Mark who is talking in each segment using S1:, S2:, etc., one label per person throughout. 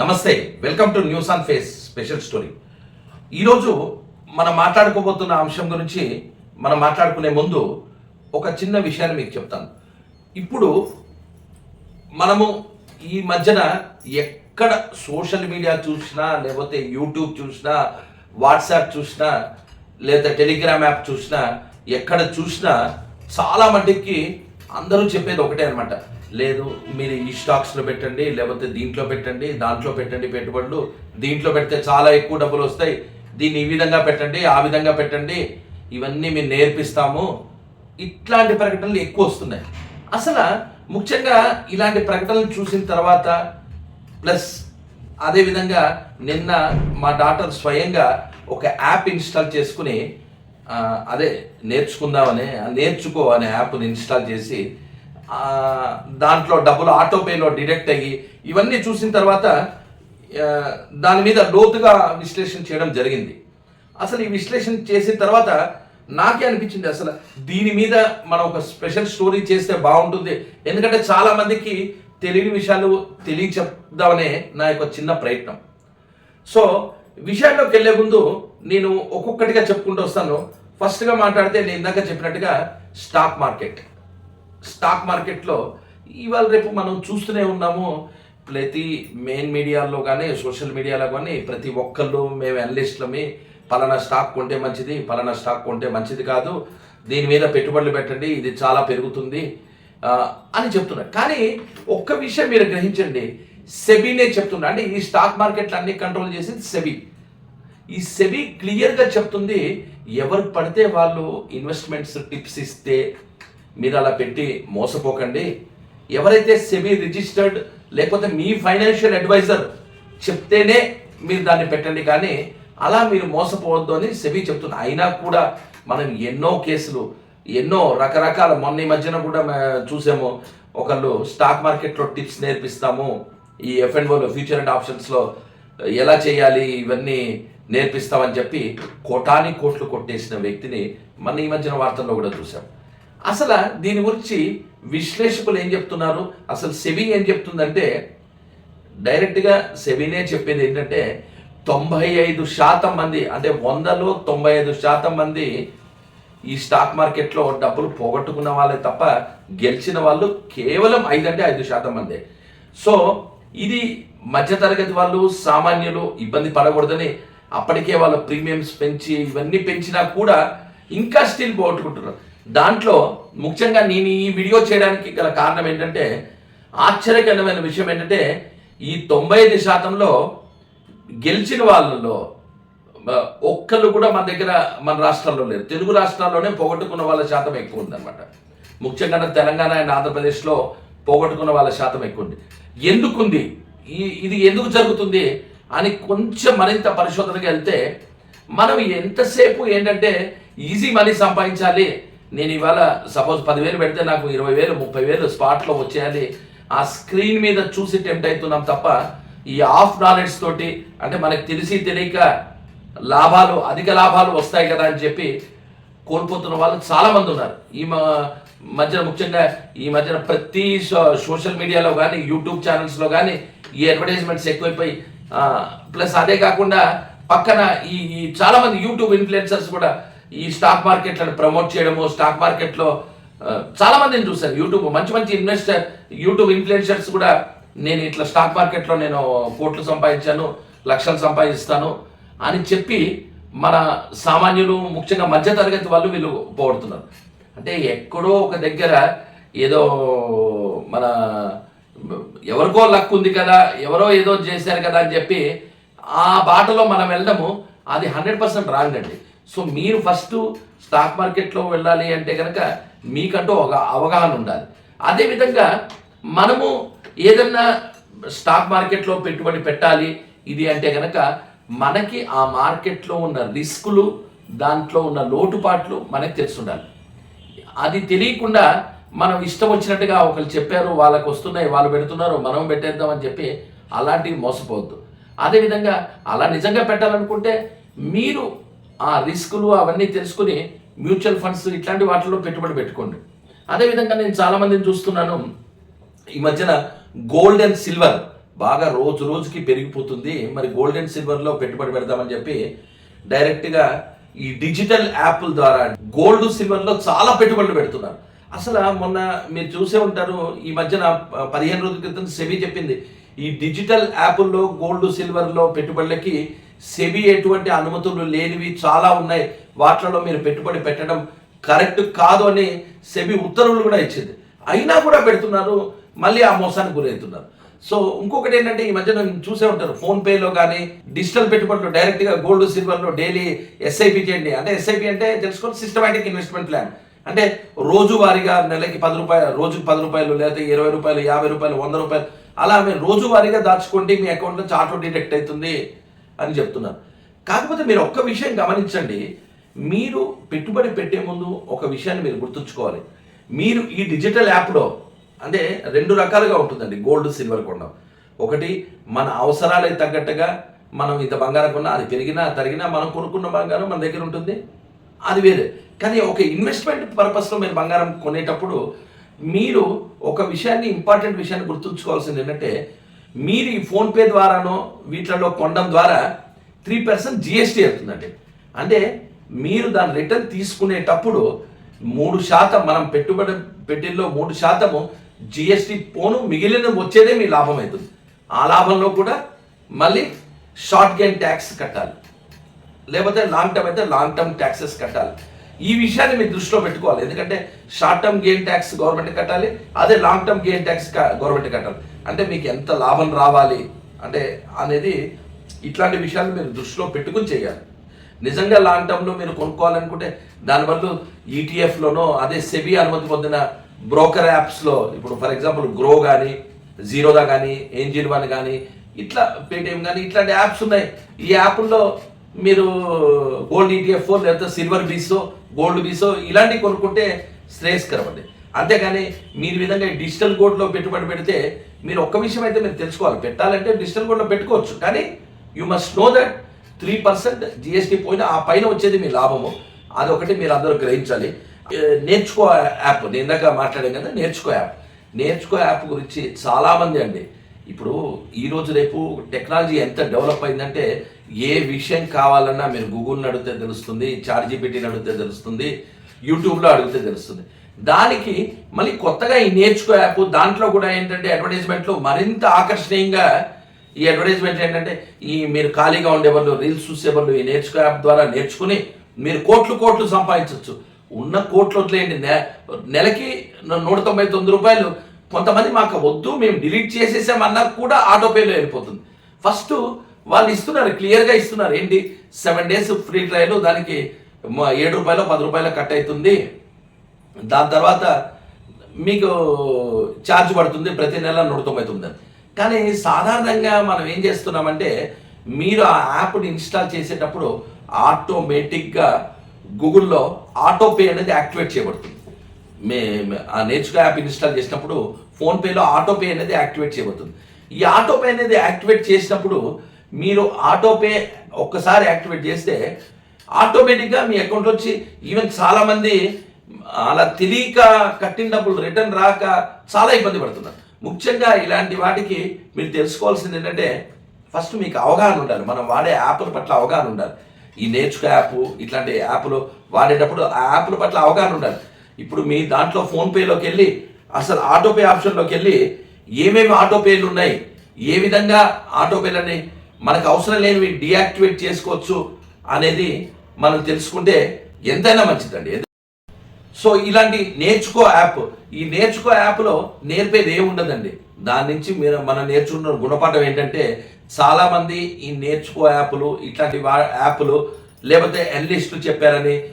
S1: నమస్తే welcome to news on face special story. ఈరోజు మనం మాట్లాడుకోబోతున్న అంశం గురించి మనం మాట్లాడుకునే ముందు ఒక చిన్న విషయాన్ని మీకు చెప్తాను. ఇప్పుడు మనము ఈ మధ్యన ఎక్కడ సోషల్ మీడియా చూసినా లేకపోతే యూట్యూబ్ చూసినా వాట్సాప్ చూసినా లేదా టెలిగ్రామ్ యాప్ చూసినా ఎక్కడ చూసినా చాలా మటుకి అందరూ చెప్పేది ఒకటే అనమాట లేదు మీరు ఈ స్టాక్స్లో పెట్టండి లేకపోతే దీంట్లో పెట్టండి దాంట్లో పెట్టండి పెట్టుబడులు. దీంట్లో పెడితే చాలా ఎక్కువ డబ్బులు వస్తాయి. దీన్ని ఈ విధంగా పెట్టండి ఆ విధంగా పెట్టండి. ఇవన్నీ మేము నేర్పిస్తాము. ఇట్లాంటి ప్రకటనలు ఎక్కువ వస్తున్నాయి. అసలు ముఖ్యంగా ఇలాంటి ప్రకటనలు చూసిన తర్వాత ప్లస్ అదేవిధంగా నిన్న మా డాటర్ స్వయంగా ఒక యాప్ ఇన్స్టాల్ చేసుకుని అదే నేర్చుకుందామని నేర్చుకో అనే యాప్ని ఇన్స్టాల్ చేసి దాంట్లో డబ్బులు ఆటోపేలో డిడక్ట్ అయ్యి ఇవన్నీ చూసిన తర్వాత దాని మీద లోతుగా విశ్లేషణ చేయడం జరిగింది. అసలు ఈ విశ్లేషణ చేసిన తర్వాత నాకే అనిపించింది అసలు దీని మీద మనం ఒక స్పెషల్ స్టోరీ చేస్తే బాగుంటుంది. ఎందుకంటే చాలామందికి తెలియని విషయాలు తెలియచెప్దామనే నా యొక్క చిన్న ప్రయత్నం. సో విషయాల్లోకి వెళ్ళే ముందు నేను ఒక్కొక్కటిగా చెప్పుకుంటూ వస్తాను. ఫస్ట్గా మాట్లాడితే నేను ఇందాక చెప్పినట్టుగా స్టాక్ మార్కెట్ స్టాక్ మార్కెట్లో ఇవాళ రేపు మనం చూస్తూనే ఉన్నాము. ప్రతి మెయిన్ మీడియాలో కానీ సోషల్ మీడియాలో కానీ ప్రతి ఒక్కళ్ళు మేము అనలిస్ట్లమే పలానా స్టాక్ కొంటే మంచిది పలానా స్టాక్ కొంటే మంచిది కాదు. దీని మీద పెట్టుబడులు పెట్టండి ఇది చాలా పెరుగుతుంది. అని చెప్తున్నారు. కానీ ఒక్క విషయం మీరు గ్రహించండి. సెబీనే చెప్తున్నా అంటే ఈ స్టాక్ మార్కెట్లు అన్ని కంట్రోల్ చేసేది సెబీ. ఈ సెబీ క్లియర్గా చెప్తుంది ఎవరు పడితే వాళ్ళు ఇన్వెస్ట్మెంట్స్ టిప్స్ ఇస్తే మీరు అలా పెట్టి మోసపోకండి. ఎవరైతే సెబీ రిజిస్టర్డ్ లేకపోతే మీ ఫైనాన్షియల్ అడ్వైజర్ చెప్తేనే మీరు దాన్ని పెట్టండి. కానీ అలా మీరు మోసపోవద్దు అని సెబీ చెప్తుంది. అయినా కూడా మనం ఎన్నో కేసులు ఎన్నో రకరకాల మొన్న ఈ మధ్యన కూడా చూసాము. ఒకళ్ళు స్టాక్ మార్కెట్లో టిప్స్ నేర్పిస్తాము. ఈ ఎఫ్ అండ్ ఓలో ఫ్యూచర్ అండ్ ఆప్షన్స్లో ఎలా చేయాలి ఇవన్నీ నేర్పిస్తామని చెప్పి కోటాని కోట్లు కొట్టేసిన వ్యక్తిని మన ఈ మధ్యన వార్తల్లో కూడా చూసాం అసలు దీని గురించి విశ్లేషకులు ఏం చెప్తున్నారు? అసలు సెబీ ఏం చెప్తుందంటే డైరెక్ట్గా సెబీనే చెప్పేది ఏంటంటే తొంభై ఐదు శాతం మంది అంటే వందలో తొంభై ఐదు శాతం మంది ఈ స్టాక్ మార్కెట్లో డబ్బులు పోగొట్టుకున్న వాళ్ళే తప్ప గెలిచిన వాళ్ళు కేవలం ఐదు అంటే ఐదు శాతం మందే. సో ఇది మధ్యతరగతి వాళ్ళు సామాన్యులు ఇబ్బంది పడకూడదని అప్పటికే వాళ్ళ ప్రీమియంస్ పెంచి ఇవన్నీ పెంచినా కూడా ఇంకా స్టిల్ పోగొట్టుకుంటున్నారు. దాంట్లో ముఖ్యంగా నేను ఈ వీడియో చేయడానికి గల కారణం ఏంటంటే ఆశ్చర్యకరమైన విషయం ఏంటంటే ఈ తొంభై ఐదు శాతంలో గెలిచిన వాళ్ళలో ఒక్కళ్ళు కూడా మన దగ్గర మన రాష్ట్రాల్లో లేరు. తెలుగు రాష్ట్రాల్లోనే పోగొట్టుకున్న వాళ్ళ శాతం ఎక్కువ ఉందన్నమాట. ముఖ్యంగా తెలంగాణ అండ్ ఆంధ్రప్రదేశ్లో పోగొట్టుకున్న వాళ్ళ శాతం ఎక్కువ ఉంది. ఎందుకుంది? ఈ ఇది ఎందుకు జరుగుతుంది? అని కొంచెం మరింత పరిశోధనకి వెళ్తే మనం ఎంతసేపు ఏంటంటే ఈజీ మనీ సంపాదించాలి నేను ఇవాళ సపోజ్ పదివేలు పెడితే నాకు ఇరవై వేలు ముప్పై వేలు స్పాట్లో వచ్చేయాలి ఆ స్క్రీన్ మీద చూసి టెంప్ట్ అవుతున్నాం తప్ప ఈ ఆఫ్ నాలెడ్జ్ తోటి అంటే మనకు తెలిసి తెలియక లాభాలు అధిక లాభాలు వస్తాయి కదా అని చెప్పి కోల్పోతున్న వాళ్ళు చాలామంది ఉన్నారు. ఈ మధ్యన ముఖ్యంగా ఈ మధ్యన ప్రతి సోషల్ మీడియాలో కానీ యూట్యూబ్ ఛానల్స్లో కానీ ఈ అడ్వర్టైజ్మెంట్స్ ఎక్కువైపోయి ప్లస్ అదే కాకుండా పక్కన ఈ చాలామంది యూట్యూబ్ ఇన్ఫ్లుయెన్సర్స్ కూడా ఈ స్టాక్ మార్కెట్లను ప్రమోట్ చేయడము స్టాక్ మార్కెట్లో చాలామందిని చూశాను యూట్యూబ్. మంచి మంచి ఇన్వెస్టర్ యూట్యూబ్ ఇన్ఫ్లుయెన్సర్స్ కూడా నేను ఇట్లా స్టాక్ మార్కెట్లో నేను కోట్లు సంపాదించాను లక్షలు సంపాదిస్తాను అని చెప్పి మన సామాన్యులు ముఖ్యంగా మధ్యతరగతి వాళ్ళు వీళ్ళు పోగొడుతున్నారు. అంటే ఎక్కడో ఒక దగ్గర ఏదో మన ఎవరికో లక్ ఉంది కదా ఎవరో ఏదో చేశారు కదా అని చెప్పి ఆ బాటలో మనం వెళ్ళడము అది హండ్రెడ్ పర్సెంట్ రాంగ్ అండి. సో మీరు ఫస్ట్ స్టాక్ మార్కెట్లో వెళ్ళాలి అంటే కనుక మీకంటూ ఒక అవగాహన ఉండాలి. అదేవిధంగా మనము ఏదన్నా స్టాక్ మార్కెట్లో పెట్టుబడి పెట్టాలి ఇది అంటే కనుక మనకి ఆ మార్కెట్లో ఉన్న రిస్కులు దాంట్లో ఉన్న లోటుపాట్లు మనకి తెలుసుండాలి అది తెలియకుండా మనం ఇష్టం వచ్చినట్టుగా ఒకరు చెప్పారు వాళ్ళకు వస్తున్నాయి వాళ్ళు పెడుతున్నారు మనం పెట్టేద్దాం అని చెప్పి అలాంటివి మోసపోవద్దు. అదేవిధంగా అలా నిజంగా పెట్టాలనుకుంటే మీరు ఆ రిస్కులు అవన్నీ తెలుసుకుని మ్యూచువల్ ఫండ్స్ ఇట్లాంటి వాటిలో పెట్టుబడి పెట్టుకోండి. అదేవిధంగా నేను చాలామందిని చూస్తున్నాను. ఈ మధ్యన గోల్డ్ అండ్ సిల్వర్ బాగా రోజు రోజుకి పెరిగిపోతుంది. మరి గోల్డ్ అండ్ సిల్వర్లో పెట్టుబడి పెడదామని చెప్పి డైరెక్ట్గా ఈ డిజిటల్ యాప్ల ద్వారా గోల్డ్ సిల్వర్లో చాలా పెట్టుబడులు పెడుతున్నారు. అసలు మొన్న మీరు చూసే ఉంటారు ఈ మధ్యన పదిహేను రోజుల క్రితం సెబీ చెప్పింది. ఈ డిజిటల్ యాప్ల్లో గోల్డ్ సిల్వర్లో పెట్టుబడులకి సెబీ ఎటువంటి అనుమతులు లేనివి చాలా ఉన్నాయి. వాటిలో మీరు పెట్టుబడి పెట్టడం కరెక్ట్ కాదు అని సెబీ ఉత్తర్వులు కూడా ఇచ్చింది. అయినా కూడా పెడుతున్నారు మళ్ళీ ఆ మోసానికి గురవుతున్నారు. సో ఇంకొకటి ఏంటంటే ఈ మధ్య నేను చూసే ఉంటారు ఫోన్పేలో కానీ డిజిటల్ పెట్టుబడులు డైరెక్ట్గా గోల్డ్ సిల్వర్లో డైలీ ఎస్ఐపి చేయండి. అంటే ఎస్ఐపి అంటే తెలుసుకోండి సిస్టమాటిక్ ఇన్వెస్ట్మెంట్ ప్లాన్ అంటే రోజువారీగా నెలకి పది రూపాయలు రోజుకి పది రూపాయలు లేదా ఇరవై రూపాయలు యాభై రూపాయలు వంద రూపాయలు అలా మీరు రోజువారీగా దాచుకోండి మీ అకౌంట్లో నుంచి ఆటో డిడెక్ట్ అవుతుంది అని చెప్తున్నారు. కాకపోతే మీరు ఒక్క విషయం గమనించండి మీరు పెట్టుబడి పెట్టే ముందు ఒక విషయాన్ని మీరు గుర్తుంచుకోవాలి. మీరు ఈ డిజిటల్ యాప్లో అంటే రెండు రకాలుగా ఉంటుందండి. గోల్డ్ సిల్వర్ కొనడం ఒకటి మన అవసరాలకు తగ్గట్టుగా మనం ఇంత బంగారం కొన్నా అది పెరిగినా తరిగినా మనం కొనుక్కున్న బంగారం మన దగ్గర ఉంటుంది. అది వేరే. కానీ ఒక ఇన్వెస్ట్మెంట్ పర్పస్లో మీరు బంగారం కొనేటప్పుడు మీరు ఒక విషయాన్ని ఇంపార్టెంట్ విషయాన్ని గుర్తుంచుకోవాల్సింది ఏంటంటే మీరు ఈ ఫోన్పే ద్వారానో వీటిలలో కొనడం ద్వారా త్రీ పర్సెంట్ జిఎస్టీ అవుతుందండి. అంటే మీరు దాని రిటర్న్ తీసుకునేటప్పుడు మూడు శాతం మనం పెట్టుబడి పెట్టిల్లో మూడు శాతము జిఎస్టీ పోను మిగిలిన వచ్చేదే మీ లాభం అవుతుంది. ఆ లాభంలో కూడా మళ్ళీ షార్ట్ గేమ్ ట్యాక్స్ కట్టాలి. లేకపోతే లాంగ్ టర్మ్ అయితే లాంగ్ టర్మ్ ట్యాక్సెస్ కట్టాలి. ఈ విషయాన్ని మీరు దృష్టిలో పెట్టుకోవాలి. ఎందుకంటే short term gain tax government కట్టాలి అదే long term gain tax government కట్టాలి. అంటే మీకు ఎంత లాభం రావాలి అంటే అనేది ఇట్లాంటి విషయాలు మీరు దృష్టిలో పెట్టుకుని చేయాలి. నిజంగా లాంగ్ టర్మ్లో మీరు కొనుక్కోవాలనుకుంటే దానివల్ల ఈటీఎఫ్లోనో అదే సెబీ అనుమతి పొందిన బ్రోకర్ యాప్స్లో ఇప్పుడు ఫర్ ఎగ్జాంపుల్ గ్రో కానీ జీరోదా కానీ ఏంజిల్ వన్ కానీ ఇట్లా పేటిఎం కానీ ఇట్లాంటి యాప్స్ ఉన్నాయి. ఈ యాప్ల్లో మీరు గోల్డ్ ఈటీఎఫ్ లేకపోతే సిల్వర్ బీసో గోల్డ్ బీసో ఇలాంటివి కొనుక్కుంటే శ్రేయస్కరం అండి. అంతేగాని మీరు విధంగా డిజిటల్ గోల్డ్లో పెట్టుబడి పెడితే మీరు ఒక్క విషయం అయితే మీరు తెలుసుకోవాలి. పెట్టాలంటే డిజిటల్ గోల్డ్లో పెట్టుకోవచ్చు. కానీ you must know that three percent GST పోయిన ఆ పైన వచ్చేది మీ లాభము. అదొకటి మీరు అందరూ గ్రహించాలి. నేర్చుకో యాప్. నేను ఇందాక మాట్లాడాం కదా నేర్చుకో యాప్. నేర్చుకో యాప్ గురించి చాలామంది అండి. ఇప్పుడు ఈరోజు రేపు టెక్నాలజీ ఎంత డెవలప్ అయిందంటే ఏ విషయం కావాలన్నా మీరు గూగుల్ని అడిగితే తెలుస్తుంది చాట్ జీపీటీని అడిగితే తెలుస్తుంది యూట్యూబ్లో అడిగితే తెలుస్తుంది. దానికి మళ్ళీ కొత్తగా ఈ నేర్చుకో యాప్ దాంట్లో కూడా ఏంటంటే అడ్వర్టైజ్మెంట్లో మరింత ఆకర్షణీయంగా ఈ అడ్వర్టైజ్మెంట్ ఏంటంటే ఈ మీరు ఖాళీగా ఉండేవాళ్ళు రీల్స్ చూసేవాళ్ళు ఈ నేర్చుకో యాప్ ద్వారా నేర్చుకుని మీరు కోట్లు కోట్లు సంపాదించవచ్చు ఉన్న కోట్లు వదిలేయండి. నె నెలకి నూట తొంభై తొమ్మిది రూపాయలు. కొంతమంది మాకు వద్దు మేము డిలీట్ చేసేసామన్నా కూడా ఆటోపేలో వెళ్ళిపోతుంది. ఫస్ట్ వాళ్ళు ఇస్తున్నారు క్లియర్గా ఇస్తున్నారు. ఏంటి? సెవెన్ డేస్ ఫ్రీ ట్రయల్ దానికి ఏడు రూపాయలు పది రూపాయలు కట్ అవుతుంది. దాని తర్వాత మీకు ఛార్జ్ పడుతుంది ప్రతి నెల నూట తొంభై తొమ్మిది కానీ సాధారణంగా మనం ఏం చేస్తున్నామంటే మీరు ఆ యాప్ని ఇన్స్టాల్ చేసేటప్పుడు ఆటోమేటిక్గా గూగుల్లో ఆటోపే అనేది యాక్టివేట్ చేయబడుతుంది. మే ఆ నేర్చుకో యాప్ ఇన్స్టాల్ చేసినప్పుడు ఫోన్పేలో ఆటోపే అనేది యాక్టివేట్ చేయబడుతుంది. ఈ ఆటోపే అనేది యాక్టివేట్ చేసినప్పుడు మీరు ఆటోపే ఒక్కసారి యాక్టివేట్ చేస్తే ఆటోమేటిక్గా మీ అకౌంట్ వచ్చి ఈవెన్ చాలామంది అలా తెలియక కట్టిన డబ్బులు రిటర్న్ రాక చాలా ఇబ్బంది పడుతున్నారు. ముఖ్యంగా ఇలాంటి వాటికి మీరు తెలుసుకోవాల్సింది ఏంటంటే ఫస్ట్ మీకు అవగాహన ఉండాలి. మనం వాడే యాప్ల పట్ల అవగాహన ఉండాలి. ఈ నేర్చుకో యాప్ ఇట్లాంటి యాప్లు వాడేటప్పుడు ఆ యాప్ల పట్ల అవగాహన ఉండాలి. ఇప్పుడు మీ దాంట్లో ఫోన్పేలోకి వెళ్ళి అసలు ఆటోపే ఆప్షన్లోకి వెళ్ళి ఏమేమి ఆటోపేలు ఉన్నాయి? ఏ విధంగా ఆటోపేలని మనకు అవసరం లేనివి డియాక్టివేట్ చేసుకోవచ్చు అనేది మనం తెలుసుకుంటే ఎంతైనా మంచిదండి. సో ఇలాంటి నేర్చుకో యాప్ ఈ నేర్చుకో యాప్లో నేర్పేది ఏమి ఉండదండి దాని నుంచి మీరు మనం నేర్చుకున్న గుణపాఠం ఏంటంటే చాలా మంది ఈ నేర్చుకో యాప్లు ఇట్లాంటి వా- యాప్లు లేకపోతే ఎన్లిస్టులు చెప్పారని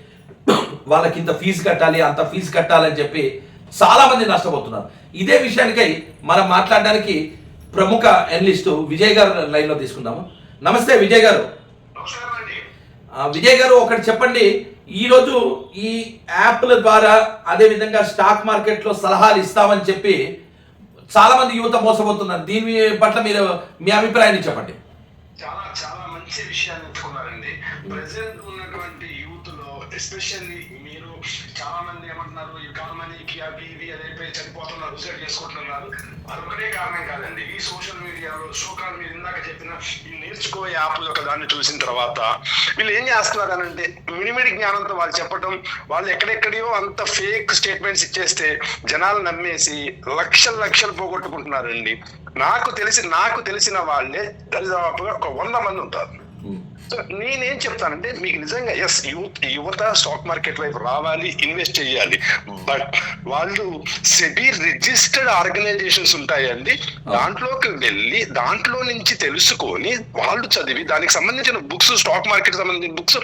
S1: వాళ్ళకి ఇంత ఫీజు కట్టాలి అంత ఫీజు కట్టాలని చెప్పి చాలా మంది నష్టపోతున్నారు. ఇదే విషయానికై మనం మాట్లాడడానికి ప్రముఖ ఎన్లిస్టు విజయ్ గారు లైన్లో తీసుకుందాము. నమస్తే విజయ్ గారు. విజయ్ గారు ఒకటి చెప్పండి. ఈరోజు ఈ యాప్ల ద్వారా అదే విధంగా స్టాక్ మార్కెట్లో సలహాలు ఇస్తామని చెప్పి చాలా మంది యువత మోసపోతున్నారు. దీని పట్ల మీరు మీ అభిప్రాయాన్ని చెప్పండి.
S2: చాలా చాలా మంచి విషయాన్ని ఎంచుకున్నారండి ప్రెసెంట్ ఉన్నటువంటి యూత్ లో ఎస్పెషల్లీ మీరు చాలా మంది ఏమంటున్నారు ఈ కామనీకి అవి ఇవి అది అయిపోయి చనిపోతున్నారు సూసైడ్ చేసుకుంటున్నారు. అదొకటే కారణం కాదండి. ఈ సోషల్ మీడియాలో సోకాల్ మీరు ఇందాక చెప్పిన ఈ నేర్చుకో యాప్ యొక్క దాన్ని చూసిన తర్వాత వీళ్ళు ఏం చేస్తున్నారు అని అంటే మిడిమిడి జ్ఞానంతో వాళ్ళు చెప్పడం వాళ్ళు ఎక్కడెక్కడియో అంత ఫేక్ స్టేట్మెంట్స్ ఇచ్చేస్తే జనాలు నమ్మేసి లక్షలు లక్షలు పోగొట్టుకుంటున్నారండి. నాకు తెలిసి నాకు తెలిసిన వాళ్ళే దరిదాపుగా ఒక వంద మంది ఉంటారు. సో నేనేం చెప్తానంటే మీకు నిజంగా ఎస్ యూత్ యువత స్టాక్ మార్కెట్ వైపు రావాలి ఇన్వెస్ట్ చేయాలి. బట్ వాళ్ళు సెబీ రిజిస్టర్డ్ ఆర్గనైజేషన్స్ ఉంటాయండి. దాంట్లోకి వెళ్ళి దాంట్లో నుంచి తెలుసుకొని వాళ్ళు చదివి దానికి సంబంధించిన బుక్స్ స్టాక్ మార్కెట్ సంబంధించిన బుక్స్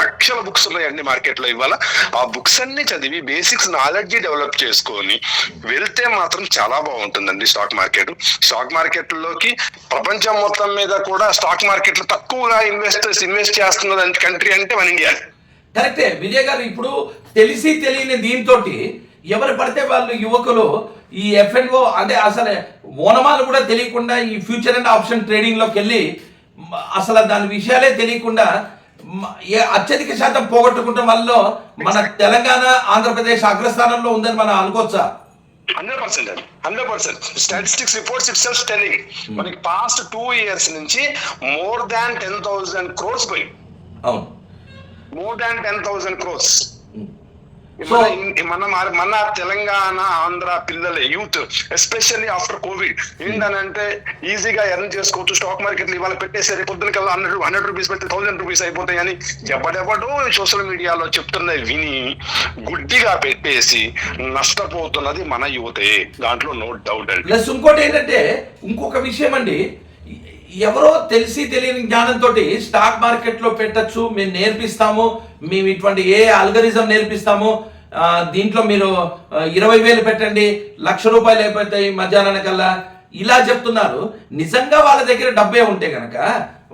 S2: లక్షల బుక్స్ ఉన్నాయండి మార్కెట్లో ఇవాళ. ఆ బుక్స్ అన్ని చదివి బేసిక్స్ నాలెడ్జ్ డెవలప్ చేసుకొని వెళ్తే మాత్రం చాలా బాగుంటుందండి స్టాక్ మార్కెట్ స్టాక్ మార్కెట్లోకి ప్రపంచం మొత్తం మీద కూడా స్టాక్ మార్కెట్లో తక్కువగా ఇన్వెస్టర్స్ ఇన్వెస్ట్ చేస్తున్న కంట్రీ అంటే మన ఇండియా.
S1: కరెక్టే. విజయ్ గారు ఇప్పుడు తెలిసి తెలియని దీంతో ఎవరు పడితే వాళ్ళు యువకులు ఈ ఎఫ్ఎన్ఓ అంటే అసలు ఓనమాలు కూడా తెలియకుండా ఈ ఫ్యూచర్ అండ్ ఆప్షన్ ట్రేడింగ్లోకి వెళ్ళి అసలు దాని విషయాలే తెలియకుండా అత్యధిక శాతం పోగొట్టుకుంటాం వల్ల మన తెలంగాణ ఆంధ్రప్రదేశ్ అగ్రస్థానంలో ఉందని మనం అనుకోవచ్చా?
S2: హండ్రెడ్ పర్సెంట్ అండి hundred percent. Statistics reports itself telling మనకి పాస్ట్ టూ ఇయర్స్ నుంచి more than ten thousand crores పోయి more than ten thousand crores. మన మన తెలంగాణ ఆంధ్ర పిల్లల యూత్ ఎస్పెషల్లీ ఆఫ్టర్ కోవిడ్ ఏంటనంటే ఈజీగా ఎర్న్ చేసుకోవచ్చు స్టాక్ మార్కెట్ ఇవాళ పెట్టేసరి పొద్దున కల్లా హండ్రెడ్ హండ్రెడ్ రూపీస్ పెడితే థౌసండ్ రూపీస్ అయిపోతాయి అని ఎవడెవడో సోషల్ మీడియాలో చెప్తున్నది విని గుడ్డిగా పెట్టేసి నష్టపోతున్నది మన యువతే. దాంట్లో నో డౌట్ అండి.
S1: ప్లస్ ఇంకోటి ఏంటంటే ఇంకొక విషయం అండి ఎవరో తెలిసి తెలియని జ్ఞానంతో స్టాక్ మార్కెట్లో పెట్టచ్చు మేము నేర్పిస్తాము మేము ఇటువంటి ఏ అల్గరిజం నేర్పిస్తాము ఆ, దీంట్లో మీరు ఇరవై వేలు పెట్టండి లక్ష రూపాయలు అయిపోతాయి మధ్యాహ్నానికల్లా. ఇలా చెప్తున్నారు. నిజంగా వాళ్ళ దగ్గర డబ్బే ఉంటే కనుక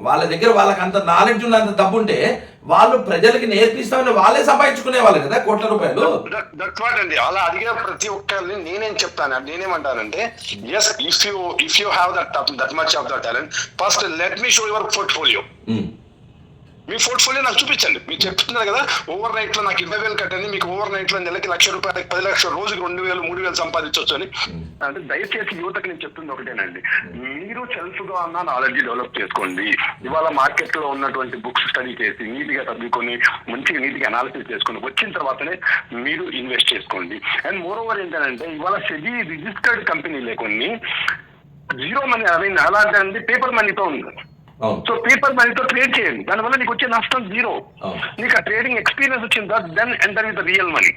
S1: వాళ్ళ దగ్గర వాళ్ళకి అంత నాలెడ్జ్ ఉన్నంత డబ్బు ఉంటే వాళ్ళు ప్రజలకి నేర్పిస్తామని వాళ్ళే సంపాదించుకునే వాళ్ళు కదా కోట్ల రూపాయలు.
S2: దట్ అండి. అలా అడిగిన ప్రతి ఒక్కరిని నేనేం చెప్తాను నేనేమంటానంటే yes if you if you have that that much of the talent first let me show your portfolio me portfolio నాకు చూపించండి. మీరు చెప్తున్నారు కదా ఓవర్ నైట్లో నాకు ఇరవై వేలు కట్టండి మీకు ఓవర్ నైట్లో నెలకి లక్ష రూపాయలకి పది లక్షల రోజుకి రెండు వేలు మూడు వేలు సంపాదించవచ్చు అని. అంటే దయచేసి యువతకి నేను చెప్తుంది ఒకటేనండి. మీరు సెల్ఫ్గా ఉన్న నాలెడ్జ్ డెవలప్ చేసుకోండి. ఇవాళ మార్కెట్లో ఉన్నటువంటి బుక్స్ స్టడీ చేసి నీట్గా చదువుకొని మంచిగా నీట్గా అనాలిసిస్ చేసుకొని వచ్చిన తర్వాతనే మీరు ఇన్వెస్ట్ చేసుకోండి. అండ్ మోర్ ఓవర్ ఏంటంటే ఇవాళ సెబీ రిజిస్టర్డ్ కంపెనీ లేకొని జీరో మనీ ఐ మీన్ ఎలా అంటే పేపర్ మనీతో ఉంది. సో పేపర్ మనీతో ట్రేడ్ చేయండి. దానివల్ల నీకు వచ్చే నష్టం జీరో. నీకు ఆ ట్రేడింగ్ ఎక్స్పీరియన్స్ వచ్చిందా? Then enter with real money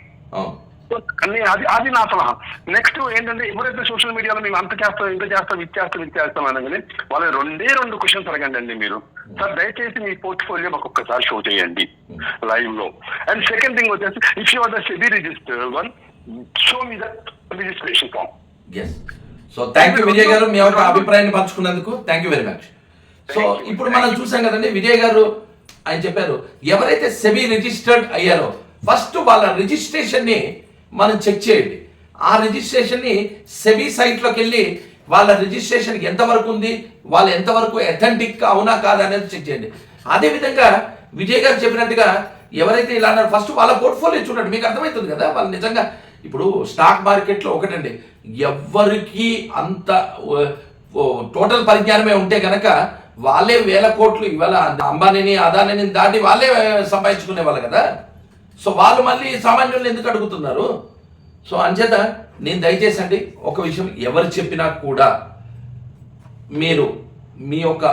S2: అది అది నా సలహా. నెక్స్ట్ ఏంటంటే ఎవరైతే సోషల్ మీడియాలో మేము అంత చేస్తాం ఇంత చేస్తాం ఇది చేస్తాం ఇది చేస్తాం అనగానే వాళ్ళ రెండే రెండు క్వశ్చన్స్ అడగండి అండి మీరు సార్ దయచేసి మీ పోర్ట్ఫోలియో మాకు ఒక్కసారి షో చేయండి లైవ్లో అండ్ సెకండ్ థింగ్ వచ్చేసి if you are the SEBI register one show me the registration form
S1: so thank you Vijay garu. మీ యొక్క అభిప్రాయాన్ని పంచుకున్నందుకు thank you very much so ఇప్పుడు మనం చూసాం కదండి విజయ్ గారు ఆయన చెప్పారు ఎవరైతే సెబీ రిజిస్టర్డ్ అయ్యారో ఫస్ట్ వాళ్ళ రిజిస్ట్రేషన్ని మనం చెక్ చేయండి. ఆ రిజిస్ట్రేషన్ని సెబీ సైట్లోకి వెళ్ళి వాళ్ళ రిజిస్ట్రేషన్ ఎంతవరకు ఉంది వాళ్ళు ఎంతవరకు అథెంటిక్ అవునా కాదా అనేది చెక్ చేయండి. అదే విధంగా విజయ్ గారు చెప్పినట్టుగా ఎవరైతే ఇలా అన్నారు ఫస్ట్ వాళ్ళ పోర్ట్ఫోలియో చూడండి మీకు అర్థమవుతుంది కదా వాళ్ళు నిజంగా ఇప్పుడు స్టాక్ మార్కెట్లో ఒకటండి. ఎవ్వరికి అంత టోటల్ పరిజ్ఞానమే ఉంటే కనుక వాళ్ళే వేల కోట్లు ఇవాళ అంబానీని అదానీని దాటి వాళ్ళే సంపాదించుకునే వాళ్ళు కదా? సో వాళ్ళు మళ్ళీ సామాన్యులను ఎందుకు అడుగుతున్నారు? సో అంచేత నేను దయచేసి అండి ఒక విషయం ఎవరు చెప్పినా కూడా మీరు మీ యొక్క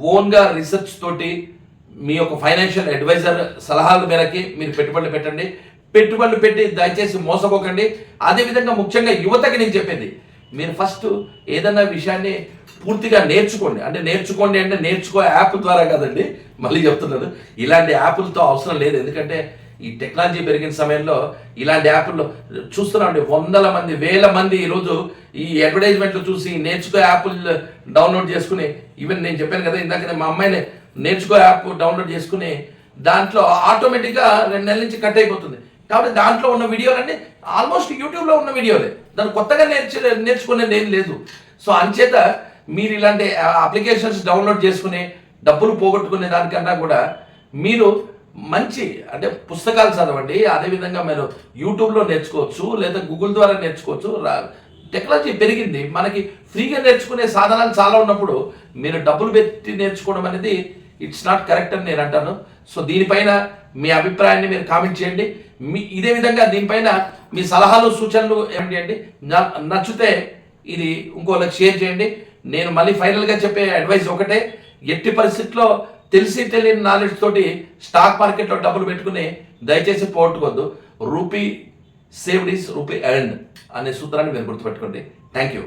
S1: ఓన్గా రీసెర్చ్ తోటి మీ యొక్క ఫైనాన్షియల్ అడ్వైజర్ సలహాల మేరకి మీరు పెట్టుబడులు పెట్టండి. పెట్టుబడులు పెట్టి దయచేసి మోసపోకండి. అదేవిధంగా ముఖ్యంగా యువతకి నేను చెప్పింది మీరు ఫస్ట్ ఏదన్నా విషయాన్ని పూర్తిగా నేర్చుకోండి. అంటే నేర్చుకోండి అంటే నేర్చుకో యాప్ ద్వారా కదండి మళ్ళీ చెప్తున్నాను. ఇలాంటి యాప్లతో అవసరం లేదు. ఎందుకంటే ఈ టెక్నాలజీ పెరిగిన సమయంలో ఇలాంటి యాప్ల్లో చూస్తున్నామండి వందల మంది వేల మంది ఈరోజు ఈ అడ్వర్టైజ్మెంట్లు చూసి నేర్చుకో యాప్లు డౌన్లోడ్ చేసుకుని ఈవెన్ నేను చెప్పాను కదా ఇందాక మా అమ్మాయిని నేర్చుకో యాప్ డౌన్లోడ్ చేసుకుని దాంట్లో ఆటోమేటిక్గా రెండు నెలల నుంచి కట్ అయిపోతుంది. కాబట్టి దాంట్లో ఉన్న వీడియోలన్నీ ఆల్మోస్ట్ యూట్యూబ్లో ఉన్న వీడియోలే. దాన్ని కొత్తగా నేర్చు నేర్చుకునేది ఏం లేదు. సో అంచేత మీరు ఇలాంటి అప్లికేషన్స్ డౌన్లోడ్ చేసుకుని డబ్బులు పోగొట్టుకునే దానికన్నా కూడా మీరు మంచి అంటే పుస్తకాలు చదవండి. అదేవిధంగా మీరు యూట్యూబ్లో నేర్చుకోవచ్చు లేదా గూగుల్ ద్వారా నేర్చుకోవచ్చు. టెక్నాలజీ పెరిగింది. మనకి ఫ్రీగా నేర్చుకునే సాధనాలు చాలా ఉన్నప్పుడు మీరు డబ్బులు పెట్టి నేర్చుకోవడం అనేది ఇట్స్ నాట్ కరెక్ట్ అని నేను అంటాను. సో దీనిపైన మీ అభిప్రాయాన్ని మీరు కామెంట్ చేయండి. మీ ఇదే విధంగా దీనిపైన మీ సలహాలు సూచనలు ఏమిటి అండి నచ్చితే ఇది ఇంకోళ్ళకి షేర్ చేయండి. నేను మళ్ళీ ఫైనల్గా చెప్పే అడ్వైస్ ఒకటే. ఎట్టి పరిస్థితుల్లో తెలిసి తెలియని నాలెడ్జ్ తోటి స్టాక్ మార్కెట్లో డబ్బులు పెట్టుకుని దయచేసి పోగొట్టుకోవద్దు. Rupee saved is rupee earn అనే సూత్రాన్ని మీరు గుర్తుపెట్టుకోండి. Thank you